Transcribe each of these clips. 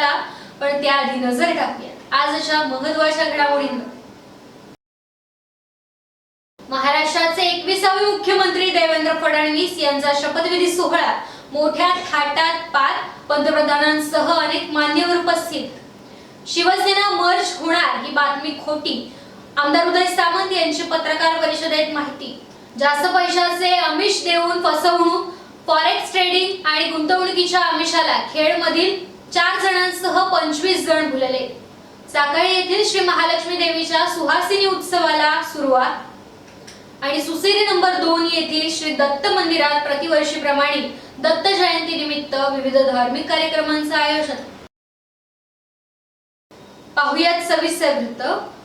बातमीपत्राला पण त्याआधी नजर टाकूया. आज अशा महत्त्वाच्या घडामोडींवर. महाराष्ट्राचे एकविसावे मुख्यमंत्री देवेंद्र फडणवीस यांचा शपथविधी सोहळा मोठ्या थाटात पार पंतप्रधानांसह अनेक मान्यवर उपस्थित. शिवसेना मर्ज होणार ही बातमी खोटी. आमदार उदय सामंत यांची पत्रकार परिषदेत माहिती. जास्त पैशाचे आमिष देऊन फसवणूक फॉरेक्स ट्रेडिंग आणि गुंतवणुकीच्या आमिषाला खेडमधील चार जणांसह पंचवीस जण भुलले. साकाळी येथील श्री महालक्ष्मी देवीच्या सुहासिनी उत्सवाला सुरुवात. आणि सुसेरी नंबर दोन येथील श्री दत्त मंदिरात प्रतिवर्षीप्रमाणे दत्त जयंती निमित्त विविध धार्मिक कार्यक्रमांचं आयोजन. पाहुयात सविस्तर वृत्त.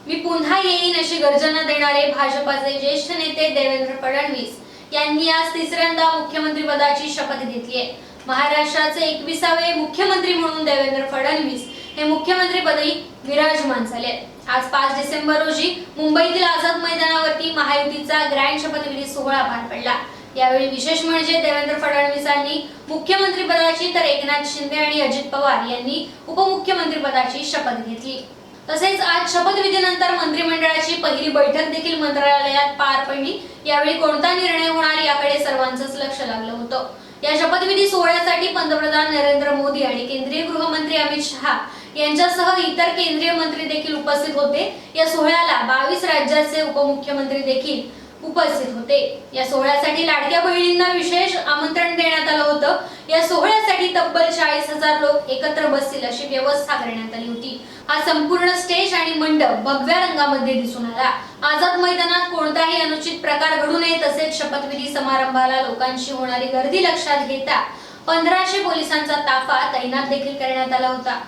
मी पुन्हा येईन अशी गर्जना देणारे भाजपाचे ज्येष्ठ नेते देवेंद्र फडणवीस यांनी आज तिसऱ्यांदा मुख्यमंत्री पदाची शपथ घेतली आहे. महाराष्ट्राचे एकविसावे मुख्यमंत्री म्हणून देवेंद्र फडणवीस हे मुख्यमंत्री पदी विराजमान झाले आहेत. आज पाच डिसेंबर रोजी मुंबईतील आझाद मैदानावरती महायुतीचा ग्रँड शपथविधी सोहळा पार पडला. यावेळी विशेष म्हणजे देवेंद्र फडणवीसांनी मुख्यमंत्री पदाची तर एकनाथ शिंदे आणि अजित पवार यांनी उपमुख्यमंत्री पदाची शपथ घेतली. तसेच आज शपथविधीनंतर मंत्रिमंडळाची पहिली बैठक देखील मंत्रालयात पार पडली. यावेळी कोणता निर्णय होणार याकडे सर्वांचंच लक्ष लागलं होतं. या शपथविधी सोहळ्यासाठी पंतप्रधान नरेंद्र मोदी आणि केंद्रीय गृहमंत्री अमित शहा यांच्यासह इतर केंद्रीय मंत्री देखील उपस्थित होते. या सोहळ्याला बावीस राज्याचे उपमुख्यमंत्री देखील उपस्थित होते. या सोहळ्यासाठी लाडक्या बहिणींना विशेष आमंत्रण देण्यात आलं होतं. या सोहळ्यासाठी तब्बल चाळीस हजार लोक एकत्र बसतील अशी व्यवस्था करण्यात आली होती. हा संपूर्ण स्टेज आणि मंडप भगव्या रंगामध्ये दिसून आला. आझाद मैदानात कोणताही अनुचित प्रकार घडू नये तसेच शपथविधी समारंभाला लोकांची होणारी गर्दी लक्षात घेता पंधराशे पोलिसांचा ताफा तैनात देखील करण्यात आला होता.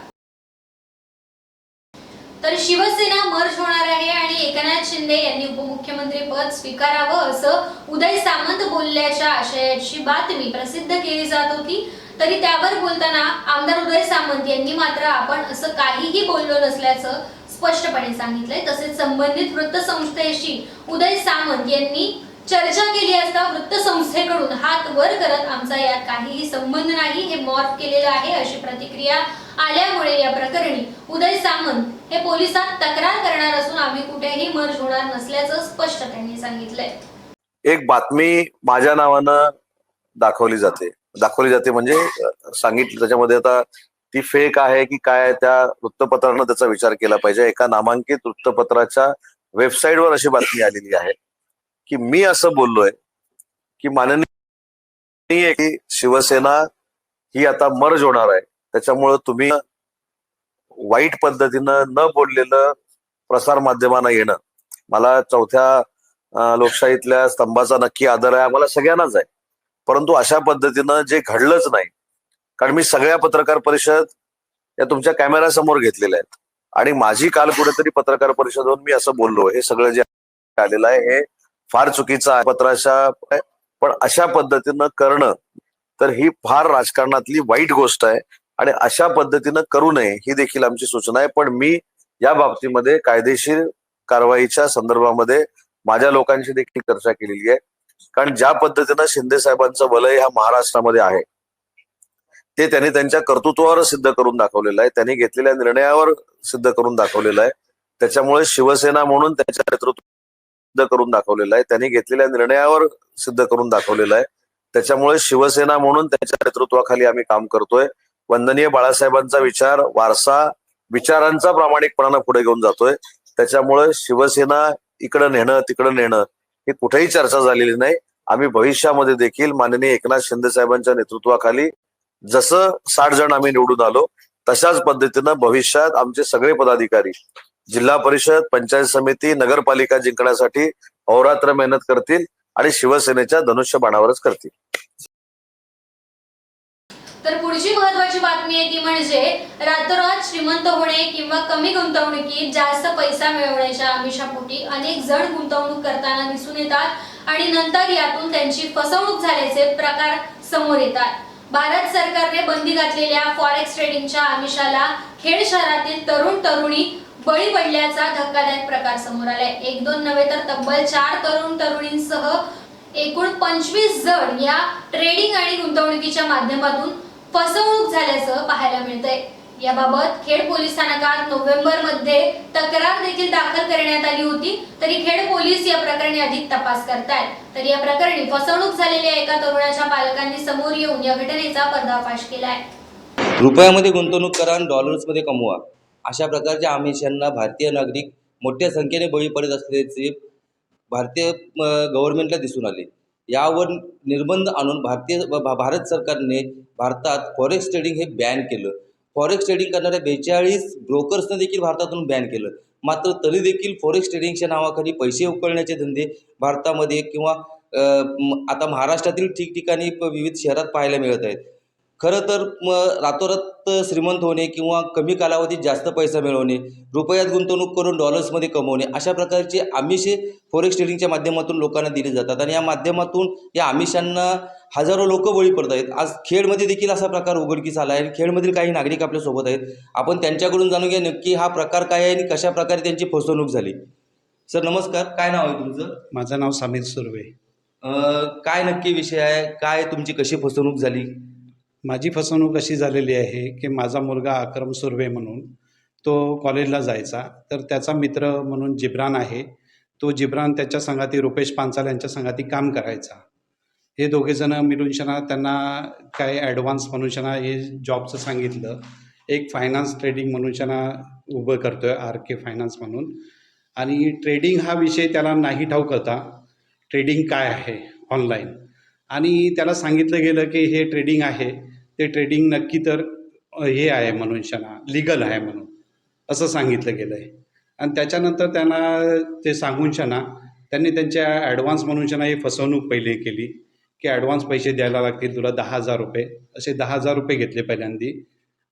तर शिवसेना मर्ज होणार आहे आणि एकनाथ शिंदे यांनी उपमुख्यमंत्री पद स्वीकारावं असं उदय सामंत बोलल्याच्या आशयाची बातमी प्रसिद्ध केली जात होती. तरी त्यावर बोलताना आमदार उदय सामंत यांनी मात्र आपण असं काहीही बोललो नसल्याचं स्पष्टपणे सांगितलंय. तसेच संबंधित वृत्तसंस्थेशी उदय सामंत यांनी चर्चा केली असता वृत्तसंस्थेकडून हात वर करत आमचा यात काहीही संबंध नाही हे मॉर्फ केलेलं आहे अशी प्रतिक्रिया आल्यामुळे या प्रकरणी उदय सामंत हे पोलिसात तक्रार करणार असून आम्ही कुठेही मर्ज होणार नसल्याचं स्पष्ट त्यांनी सांगितलंय. एक बातमी माझ्या नावानं दाखवली जाते. दाखवली जाते म्हणजे सांगितलं त्याच्यामध्ये आता ती फेक आहे की काय त्या वृत्तपत्रानं त्याचा विचार केला पाहिजे. एका नामांकित वृत्तपत्राच्या वेबसाईटवर अशी बातमी आलेली आहे. की मी असं बोललोय की माननीय की शिवसेना ही आता मर्ज होणार आहे. त्याच्यामुळं तुम्ही वाईट पद्धतीनं न बोललेलं प्रसार माध्यमांना येणं. मला चौथ्या लोकशाहीतल्या स्तंभाचा नक्की आदर आहे आम्हाला सगळ्यांनाच आहे. परंतु अशा पद्धतीनं जे घडलंच नाही कारण मी सगळ्या पत्रकार परिषद या तुमच्या कॅमेऱ्यासमोर घेतलेल्या आहेत. आणि माझी काल कुठेतरी पत्रकार परिषदेवर मी असं बोललो हे सगळं जे आलेलं आहे हे फार चुकीचा पत्राशा पण अशा पद्धतीनं करणं तर ही फार राजकारणातली वाईट गोष्ट आहे आणि अशा पद्धतीनं करू नये ही देखील आमची सूचना आहे. पण मी या बाबतीमध्ये कायदेशीर कारवाईच्या संदर्भामध्ये माझ्या लोकांशी देखील चर्चा केलेली आहे. कारण ज्या पद्धतीनं शिंदे साहेबांचं वलय ह्या महाराष्ट्रामध्ये आहे ते त्यांनी त्यांच्या कर्तृत्वावर सिद्ध करून दाखवलेलं आहे. त्यांनी घेतलेल्या निर्णयावर सिद्ध करून दाखवलेलं आहे. त्याच्यामुळे शिवसेना म्हणून त्यांच्या नेतृत्व सिद्ध करून दाखवलेलं आहे. त्यांनी घेतलेल्या निर्णयावर सिद्ध करून दाखवलेलं आहे. त्याच्यामुळे शिवसेना म्हणून त्यांच्या नेतृत्वाखाली आम्ही काम करतोय. वंदनीय बाळासाहेबांचा विचार वारसा विचारांचा प्रामाणिकपणानं पुढे घेऊन जातोय. त्याच्यामुळे शिवसेना इकडं नेणं तिकडं नेणं ही कुठेही चर्चा झालेली नाही. आम्ही भविष्यामध्ये देखील माननीय एकनाथ शिंदे साहेबांच्या नेतृत्वाखाली जसं साठ जण आम्ही निवडून आलो तशाच पद्धतीनं भविष्यात आमचे सगळे पदाधिकारी जिल्हा परिषद पंचायत समिती नगरपालिका जिंकण्यासाठी अहोरात्र मेहनत करतील आणि शिवसेनेच्या धनुष्य बाणावरच करतील. तर पुढची महत्वाची बातमी आहे ती म्हणजे रातोरात श्रीमंत होणे किंवा कमी गुंतवणुकीत जास्त पैसा मिळवण्याच्या आमिषापोटी अनेक जण गुंतवणूक करताना दिसून येतात आणि नंतर यातून त्यांची फसवणूक झाल्याचे प्रकार समोर येतात. भारत सरकारने बंदी घातलेल्या फॉरेक्स ट्रेडिंगच्या आमिषाला खेड शहरातील तरुण तरुणी बळी पडल्याचा धक्कादायक प्रकार समोर आलाय. एक दोन नव्हे तर तब्बल चार तरुण तरुणींसह एकूण पंचवीस जण या ट्रेडिंग आणि गुंतवणुकीच्या माध्यमातून फसवणूक झाल्याचं पाहायला मिळतंय. याबाबत खेड पोलीस स्थानकात नोव्हेंबरमध्ये तक्रार देखील दाखल करण्यात आली होती. तरी खेड पोलीस या प्रकरणी अधिक तपास करतायत. तर या प्रकरणी फसवणूक झालेल्या एका तरुणाच्या पालकांनी समोर येऊन या घटनेचा पर्दाफाश केलाय. रुपयामध्ये गुंतवणूक करा डॉलर्समध्ये कमवा. अशा प्रकारच्या आमिषांना भारतीय नागरिक मोठ्या संख्येने बळी पडत असल्याचे भारतीय गव्हर्मेंटला गव्हर्नमेंटला दिसून आले. यावर निर्बंध आणून भारतीय भारत सरकारने भारतात फॉरेक्स ट्रेडिंग हे बॅन केलं. फॉरेक्स ट्रेडिंग करणाऱ्या बेचाळीस ब्रोकर्सनं देखील भारतातून बॅन केलं. मात्र तरी देखील फॉरेक्स ट्रेडिंगच्या नावाखाली पैसे उकळण्याचे धंदे भारतामध्ये किंवा आता महाराष्ट्रातील ठिकठिकाणी प- विविध शहरात पाहायला मिळत आहेत. खरं तर म रातोरात श्रीमंत होणे किंवा कमी कालावधीत जास्त पैसा मिळवणे रुपयात गुंतवणूक करून डॉलर्समध्ये कमवणे अशा प्रकारचे आमिषे फॉरेक्स ट्रेडिंगच्या माध्यमातून लोकांना दिली जातात. आणि या माध्यमातून या आमिषांना हजारो लोक बळी पडत आहेत. आज खेडमध्ये देखील असा प्रकार उघडकीस आला आहे आणि खेडमधील काही नागरिक आपल्यासोबत आहेत. आपण त्यांच्याकडून जाणून घ्या नक्की हा प्रकार काय आहे आणि कशा प्रकारे त्यांची फसवणूक झाली. सर नमस्कार. काय नाव आहे तुमचं? माझं नाव समीर सुर्वे. काय नक्की विषय आहे? काय तुमची कशी फसवणूक झाली? माझी फसवणूक अशी झालेली आहे की माझा मुलगा अक्रम सुर्वे म्हणून तो कॉलेजला जायचा. तर त्याचा मित्र म्हणून जिब्रान आहे. तो जिब्रान त्याच्या संघाती रुपेश पांचाल यांच्या संघाती काम करायचा. हे दोघेजणं मिळून शना त्यांना काय ॲडव्हान्स म्हणून शना हे जॉबचं सांगितलं. एक फायनान्स ट्रेडिंग म्हणून शना उभं करतोय आर के फायनान्स म्हणून. आणि ट्रेडिंग हा विषय त्याला नाही ठाऊक होता ट्रेडिंग काय आहे? ऑनलाईन आणि त्याला सांगितलं गेलं की हे ट्रेडिंग आहे. ते ट्रेडिंग नक्की तर हे आहे म्हणून शना लिगल आहे म्हणून. असं सांगितलं गेलं आहे आणि त्याच्यानंतर त्यांना ते सांगून शना त्यांनी त्यांच्या ॲडव्हान्स म्हणून शना ही फसवणूक पहिले केली की ॲडव्हान्स पैसे द्यायला लागतील तुला दहा हजार रुपये. असे दहा हजार रुपये घेतले पहिल्यांदी.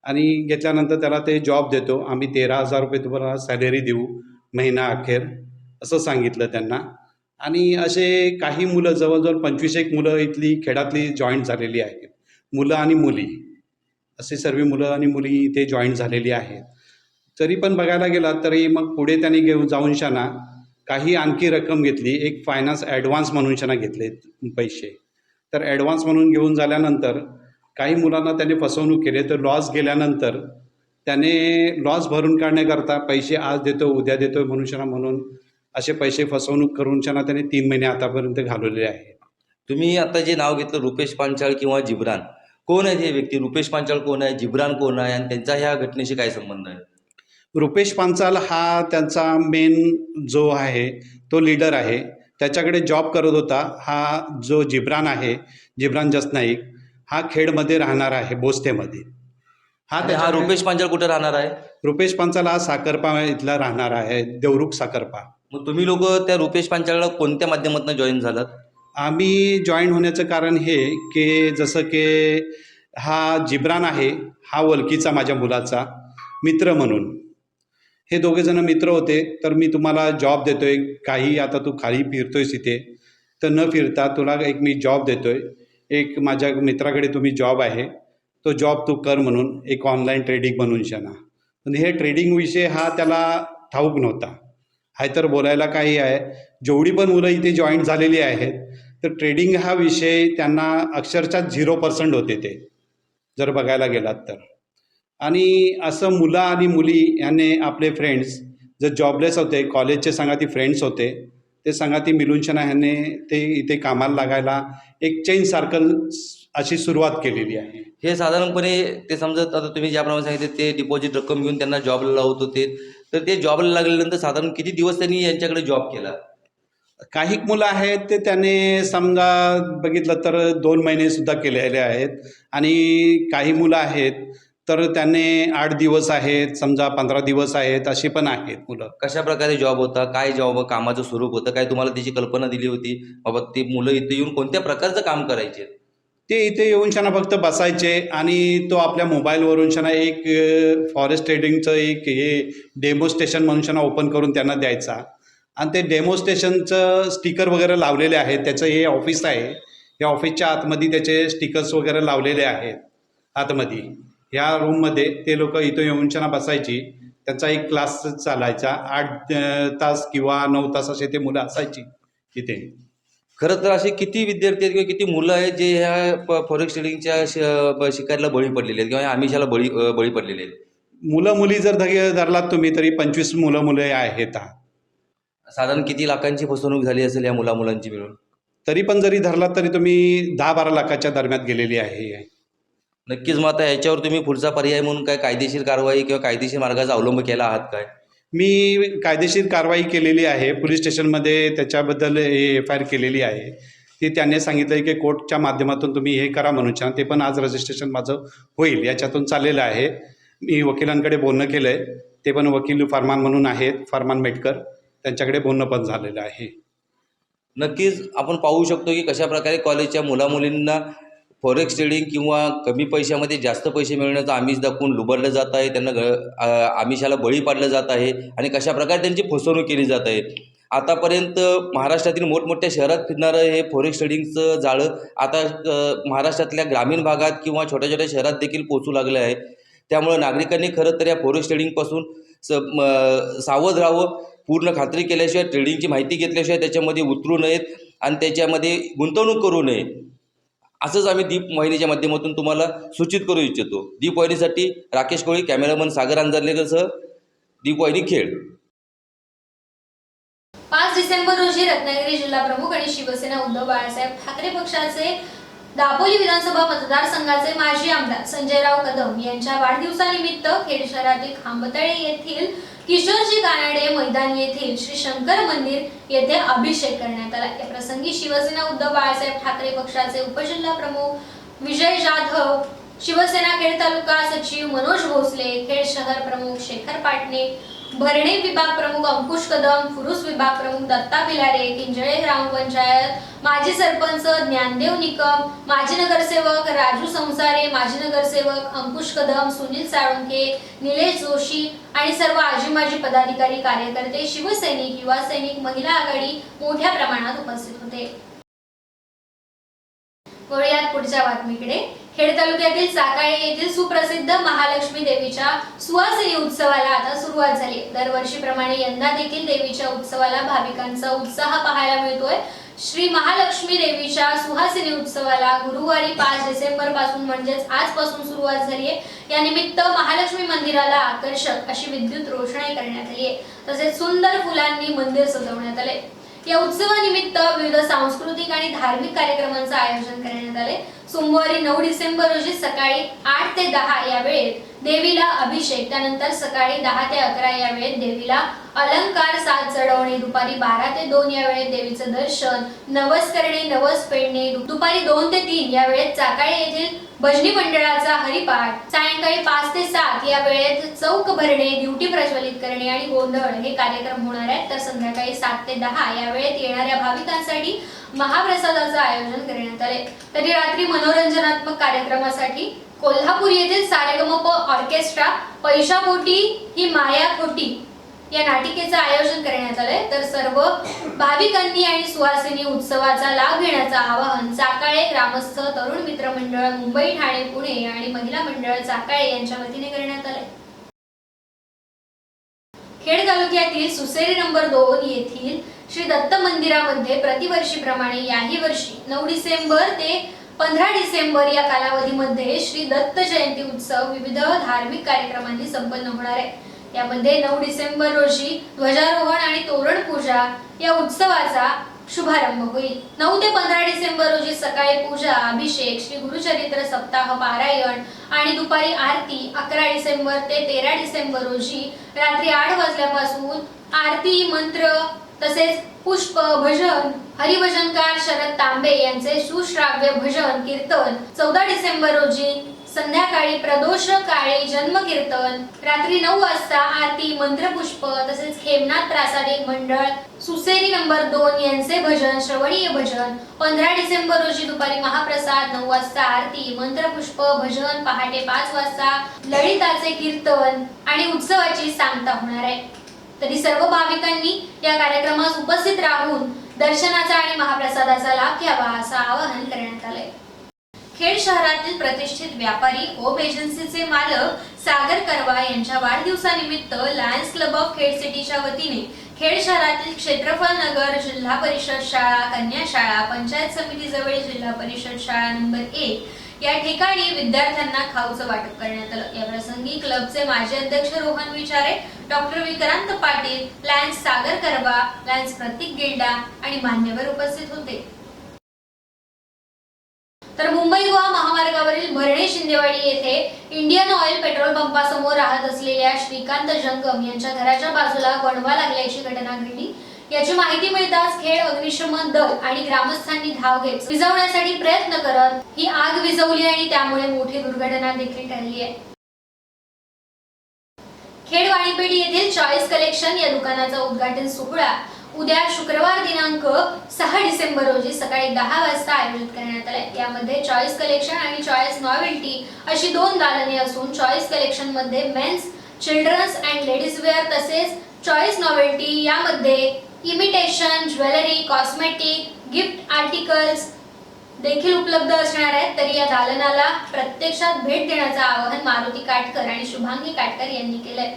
आणि घेतल्यानंतर त्याला ते जॉब देतो. आम्ही तेरा हजार रुपये तुम्हाला सॅलरी देऊ महिना अखेर असं सांगितलं त्यांना. आणि असे काही मुलं जवळजवळ पंचवीस एक मुलं इथली खेळातली जॉईंट झालेली आहेत. मुलं आणि मुली. असे सर्व मुलं आणि मुली इथे जॉईन झालेली आहेत. तरी पण बघायला गेला तरी मग पुढे त्यांनी घेऊन जाऊन शाना काही आणखी रक्कम घेतली. एक फायनान्स ॲडव्हान्स म्हणून शाना घेतले पैसे. तर ॲडव्हान्स म्हणून घेऊन झाल्यानंतर काही मुलांना त्याने फसवणूक केली. तर लॉस गेल्यानंतर त्याने लॉस भरून काढण्याकरता पैसे आज देतो उद्या देतो म्हणून म्हणून असे पैसे फसवणूक करून शना त्याने तीन महिने आतापर्यंत घालवलेले आहे तुम्ही आता जे नाव घेतलं रुपेश पांचाळ किंवा जिब्रान कोण आहे हे व्यक्ती? रुपेश पांचाळ कोण आहे? जिब्रान कोण आहे? आणि त्यांचा ह्या घटनेशी काय संबंध आहे? रुपेश पांचाल हा त्यांचा मेन जो आहे तो लीडर आहे. त्याच्याकडे जॉब करत होता. हा जो जिब्रान आहे जिब्रान जसनाईक हा खेडमध्ये राहणार आहे बोस्तेमध्ये. हा आणि हा रुपेश पांचाळ कुठे राहणार आहे? रुपेश पांचाल हा साखरपा इथला राहणार आहे देवरुख साखरपा. मग तुम्ही लोक त्या रुपेश पांचाळला कोणत्या माध्यमातून जॉईन झालात? आम्ही जॉईन होण्याचं कारण हे की जसं की हा जिब्रान आहे हा वलकीचा माझ्या मुलाचा मित्र म्हणून. हे दोघेजणं मित्र होते तर मी तुम्हाला जॉब देतोय काही आता तू खाली फिरतोयस इथे. तर न फिरता तुला एक मी जॉब देतोय. एक माझ्या मित्राकडे तुम्ही जॉब आहे. तो जॉब तू कर म्हणून एक ऑनलाईन ट्रेडिंग म्हणून शना. पण हे ट्रेडिंग विषय हा त्याला ठाऊक नव्हता. हाय तर बोलायला काही आहे. जेवढी पण मुलं इथे जॉईन झालेली आहेत तर ट्रेडिंग हा विषय त्यांना अक्षरशः झिरो पर्सेंट होते ते जर बघायला गेलात तर. आणि असं मुलं आणि मुली यांनी आपले फ्रेंड्स जर जॉबलेस होते कॉलेजचे संगाती फ्रेंड्स होते ते संगाती ती शना ह्याने ते इथे कामाला लागायला एक चेन सारखं अशी सुरुवात केलेली आहे. हे साधारणपणे ते समजत आता तुम्ही ज्याप्रमाणे सांगितले ते डिपॉझिट रक्कम घेऊन त्यांना जॉबला लावत होते. तर ते जॉबला लागल्यानंतर साधारण किती दिवस त्यांनी यांच्याकडे जॉब केला? काही मुलं आहेत ते त्याने समजा बघितलं तर दोन महिने सुद्धा केलेले आहेत. आणि काही मुलं आहेत तर त्याने आठ दिवस आहेत समजा पंधरा दिवस आहेत अशी पण आहेत मुलं. कशा प्रकारे जॉब होता? काय जॉब कामाचं स्वरूप होतं? काय तुम्हाला त्याची कल्पना दिली होती? बाबा ते मुलं इथे येऊन कोणत्या प्रकारचं काम करायचे? ते इथे येऊन शना फक्त बसायचे आणि तो आपल्या मोबाईलवरून शना एक फॉरेस्ट ट्रेडिंगचं एक हे डेमो स्टेशन म्हणून शना ओपन करून त्यांना द्यायचा. आणि ते डेमो स्टेशनचं स्टिकर वगैरे लावलेले आहेत. त्याचं हे ऑफिस आहे. या ऑफिसच्या आतमध्ये त्याचे स्टिकर्स वगैरे लावलेले आहेत. आतमध्ये. ह्या रूममध्ये ते लोक इथं येऊन शना बसायची. त्यांचा एक क्लास चालायचा. आठ तास किंवा नऊ तास असे ते मुलं असायची तिथे खरं तर असे किती विद्यार्थी आहेत किंवा किती मुलं आहेत जे ह्या फॉरेक्स ट्रेडिंगच्या श ब- शिकारीला बळी पडलेले आहेत किंवा आमिषाला बळी बळी पडलेले आहेत? मुलं मुली जर धगे धरलात तुम्ही तरी पंचवीस मुलं मुले आहेत. साधारण किती लाखांची फसवणूक झाली असेल या मुला मुलांची मिळून? तरी पण जरी धरलात तरी तुम्ही दहा बारा लाखाच्या दरम्यान गेलेली आहे नक्कीच मग आता याच्यावर तुम्ही पुढचा पर्याय म्हणून काय कायदेशीर कारवाई किंवा कायदेशीर मार्गाचा अवलंब केला आहात काय? मी कायदेशीर कारवाई केलेली आहे. पोलीस स्टेशनमध्ये त्याच्याबद्दल एफ आय आर केलेली आहे. ती त्यांनी सांगितलं की कोर्टच्या माध्यमातून तुम्ही हे करा म्हणून. छान ते पण आज रजिस्ट्रेशन माझं होईल. याच्यातून चाललेलं आहे. मी वकिलांकडे बोलणं केलं आहे ते पण वकील फरमान म्हणून आहेत. फरमान मेटकर. त्यांच्याकडे बोलणं पण झालेलं आहे. नक्कीच आपण पाहू शकतो की कशा प्रकारे कॉलेजच्या मुलामुलींना फॉरेक्स ट्रेडिंग किंवा कमी पैशामध्ये जास्त पैसे मिळण्याचं आमिष दाखवून लुबाडलं जात आहे त्यांना आमिषाला बळी पाडलं जात आहे आणि कशा प्रकारे त्यांची फसवणूक केली जात आहे. आतापर्यंत महाराष्ट्रातील मोठमोठ्या शहरात फिरणारं हे फॉरेक्स ट्रेडिंगचं जाळं आता महाराष्ट्रातल्या ग्रामीण भागात किंवा छोट्या छोट्या शहरात देखील पोचू लागलं आहे. त्यामुळं नागरिकांनी खरं तर या फॉरेक्स ट्रेडिंगपासून स म- सावध राहावं. पूर्ण खात्री केल्याशिवाय ट्रेडिंगची माहिती घेतल्याशिवाय त्याच्यामध्ये उतरू नयेत आणि त्याच्यामध्ये गुंतवणूक करू नये. असंच आम्ही दीप वाहिनीच्या माध्यमातून तुम्हाला सूचित करू इच्छितो. दीप वाहिनीसाठी राकेश कोळी कॅमेरामन सागर अंजरलेकरसह दीप वाहिनी खेळ. पाच डिसेंबर रोजी रत्नागिरी जिल्हा प्रमुख आणि शिवसेना उद्धव बाळासाहेब ठाकरे पक्षाचे दापोली विधानसभा मतदारसंघाचे माजी आमदार संजयराव कदम यांच्या वाढदिवसानिमित्त खेड शहरातील खांबतळे येथील किशोरजी कानाडे मैदान येथील श्री शंकर मंदिर येथे अभिषेक करण्यात आला. या प्रसंगी शिवसेना उद्धव बाळासाहेब ठाकरे पक्षाचे उपजिल्हा प्रमुख विजय जाधव शिवसेना खेड तालुका सचिव मनोज भोसले खेड शहर प्रमुख शेखर पाटणे भरणे विभाग प्रमुख अंकुश कदम फुरुस विभाग प्रमुख दत्ता बिलारे किंजळे ग्रामपंचायत माजी सरपंच ज्ञानदेव निकम माजी नगरसेवक राजू संसारे माजी नगरसेवक अंकुश कदम सुनील साळुंके निलेश जोशी आणि सर्व आजी माजी पदाधिकारी कार्यकर्ते शिवसैनिक युवा सैनिक महिला आघाडी मोठ्या प्रमाणात उपस्थित होते. वळूयात पुढच्या बातमीकडे. खेड तालुक्यातील साकाळे येथील सुप्रसिद्ध महालक्ष्मी देवीच्या सुवासिनी उत्सवाला आता सुरुवात झाली. दरवर्षीप्रमाणे यंदा देखील देवीच्या उत्सवाला भाविकांचा उत्साह पाहायला मिळतोय. श्री महालक्ष्मी देवीच्या सुहासिनी उत्सवाला गुरुवारी पाच डिसेंबरपासून म्हणजेच आजपासून सुरुवात झाली आहे या निमित्त महालक्ष्मी मंदिराला आकर्षक अशी विद्युत रोषणाई करण्यात आली आहे तसेच सुंदर फुलांनी मंदिर सजवण्यात आले या उत्सवानिमित्त विविध सांस्कृतिक आणि धार्मिक कार्यक्रमांचं आयोजन करण्यात आले सोमवारी नऊ डिसेंबर रोजी सकाळी आठ ते दहा या वेळेत देवीला अभिषेक. त्यानंतर सकाळी दहा ते अकरा या वेळेत देवीला अलंकार साथ चढवणे दुपारी बारा ते दोन या वेळेत देवीचं दर्शन नवस करणे नवस पेडणे दुपारी दोन ते तीन या वेळेत चाकाळे येथील भजनी मंडळाचा हरिपाठ सायंकाळी पाच ते सात या वेळेत चौक भरणे ड्युटी प्रज्वलित करणे आणि गोंधळ हे कार्यक्रम होणार आहेत. तर संध्याकाळी सात ते दहा या वेळेत येणाऱ्या भाविकांसाठी महाप्रसादाचं आयोजन करण्यात आले तरी रात्री मनोरंजनात्मक कार्यक्रमासाठी कोल्हापूर येथील सारेगमप ऑर्केस्ट्रा पैशापोटी ही माया खोटी या नाटिकेचं आयोजन करण्यात आलंय. तर सर्व भाविकांनी आणि सुवासिनी उत्सवाचा लाभ घेण्याचं आवाहन चाकाळे ग्रामस्थ तरुण मित्र मंडळ मुंबई ठाणे पुणे आणि महिला मंडळ चाकाळे यांच्या वतीने करण्यात आलंय. खेड तालुक्यातील सुसेरी नंबर दोन येथील श्री दत्त मंदिरामध्ये प्रतिवर्षीप्रमाणे याही वर्षी नऊ डिसेंबर ते पंधरा डिसेंबर या कालावधीमध्ये श्री दत्त जयंती उत्सव विविध धार्मिक कार्यक्रमांनी संपन्न होणार आहे. यामध्ये नऊ डिसेंबर रोजी ध्वजारोहण आणि तोरण पूजा या उत्सवाचा शुभारंभ होईल. नऊ ते पंधरा डिसेंबर रोजी सकाळी पूजा अभिषेक श्री गुरुचरित्र सप्ताह पारायण आणि दुपारी आरती अकरा डिसेंबर ते तेरा डिसेंबर रोजी रात्री आठ वाजल्यापासून आरती मंत्र तसेच पुष्प भजन हरिभजनकार शरद तांबे यांचे सुश्राव्य भजन कीर्तन चौदा डिसेंबर रोजी संध्याकाळी प्रदोष काळे जन्म कीर्तन रात्री नऊ वाजता आरती मंत्रपुष्प तसेच खेमनाथ प्रासादिक मंडळ सुसेरी नंबर दोन यांचे भजन श्रवणीय भजन पंधरा डिसेंबर रोजी दुपारी महाप्रसाद नऊ वाजता आरती मंत्रपुष्प भजन पहाटे पाच वाजता ललिताचे कीर्तन आणि उत्सवाची सांगता होणार आहे. तरी सर्व भाविकांनी या कार्यक्रमास उपस्थित राहून दर्शनाचा आणि महाप्रसादाचा लाभ घ्यावा असं आवाहन करण्यात आलंय. खेड शहरातील प्रतिष्ठित व्यापारी ओम एजन्सीचे मालक सागर करवा यांच्या वाढदिवसानिमित्त लायन्स क्लब ऑफ खेड सिटीच्या वतीने खेड शहरातील क्षेत्रफळ नगर जिल्हा परिषद शाळा कन्या शाळा पंचायत समिती जवळ जिल्हा परिषद शाळा नंबर एक या ठिकाणी विद्यार्थ्यांना खाऊचं वाटप करण्यात आलं. या प्रसंगी क्लबचे माजी अध्यक्ष Rohan Vichare doctor Vikrant Patil Lions Sagar Karba Lions Pratik गेंडा आणि मान्यवर उपस्थित होते. तर मुंबई गोवा महामार्गावरील भरणे शिंदेवाडी येथे इंडियन ऑइल पेट्रोल पंपासमोर राहत असलेल्या श्रीकांत जंगम यांच्या घराच्या बाजूला वणवा लागल्याची घटना घडली याची माहिती मिळताच खेड अग्निशमन दल आणि ग्रामस्थांनी धाव घेत विझवण्यासाठी प्रयत्न करत ही आग विझवली आणि त्यामुळे मोठी दुर्घटना देखील ठरली आहे. खेड वाणीपेठी येथील चॉईस कलेक्शन या दुकानाचा उद्घाटन सोहळा उद्या शुक्रवार दिनांक सहा डिसेंबर रोजी सकाळी दहा वाजता आयोजित करण्यात आलाय. यामध्ये चॉईस कलेक्शन आणि चॉईस नॉवेल्टी अशी दोन दालने असून Choice कलेक्शनमध्ये men's children's and ladies wear तसेच चॉईस नॉवेल्टी यामध्ये imitation jewellery cosmetic gift articles देखील उपलब्ध असणार आहेत. तरी या दालनाला प्रत्यक्षात भेट देण्याचं आवाहन मारुती काटकर आणि शुभांगी काटकर यांनी केलंय.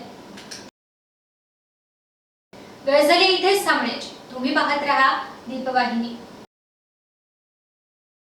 वेळ झाली इथेच थांबण्याची. तुम्ही पाहत राहा दीपवाहिनी.